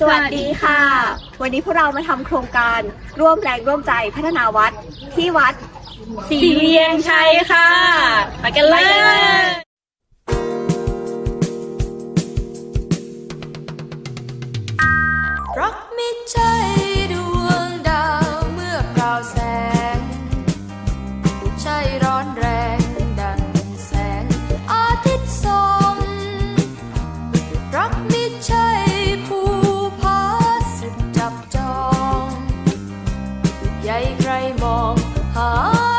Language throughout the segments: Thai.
สวัสดีค่ะ วันนี้พวกเรามาทำโครงการร่วมแรงร่วมใจพัฒนาวัดที่วัดสีเลียงชัยค่ะ ไปกันเลย Rock me ใหญ่ใครมองหา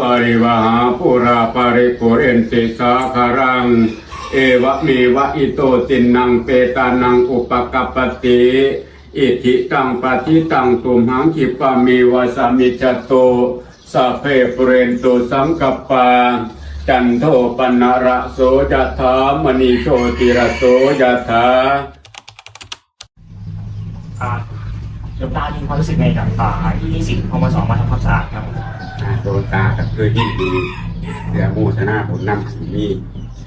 ปริวหาปุราปริปุเรนติสาคารัง เอวะเมวะอิโตตินังเปตานังอุปกัปปติอิทิตังปฏิตังตุมหังคิปะเมวะสามิจจโตสัพเพปุเรนตุสังกปปา จันโทปนะระโสยถามณีโชติระโสยถาอ่าหลวงตามีความรู้สึกไงกับอ่าที่นิสิตพมสมาทำความสะอาดครับอ่าโดนตากับคือที่ดีเสือมูชนะผลนำสีมี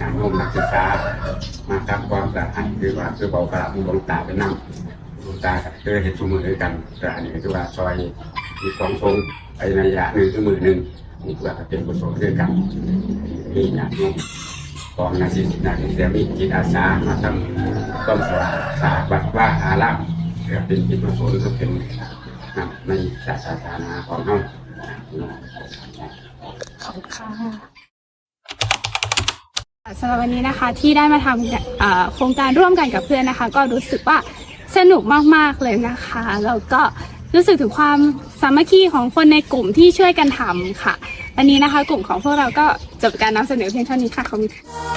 การนมนักศึกษามาทำความสะอาดคือว่าคือเบากระมูลงตาไปนั่งดวงตากับคือเห็นชูมือด้วยกันแต่อันนี้คือว่าซอยมีของทรงไปในระยะหนึ่งคือมือหนึ่งนี่คือว่าก็เป็นกุศลด้วยกันมีญาติโยมกองนาศิษย์นาศิษย์มีจิตอาสามาทำต้นสวาสาบัดว่าอารามเพื่อเป็นจิตกุศลก็เป็นในศาสนาของเรา สำหรับวันนี้นะคะที่ได้มาทำโครงการร่วมกันกับเพื่อนนะคะ ก็รู้สึกว่าสนุกมากๆเลยนะคะแล้วก็รู้สึกถึงความสามัคคีของคนในกลุ่มที่ช่วยกันทำค่ะ วันนี้นะคะ กลุ่มของพวกเราก็จบการนำเสนอเพียงเท่านี้ค่ะขอบคุณค่ะ「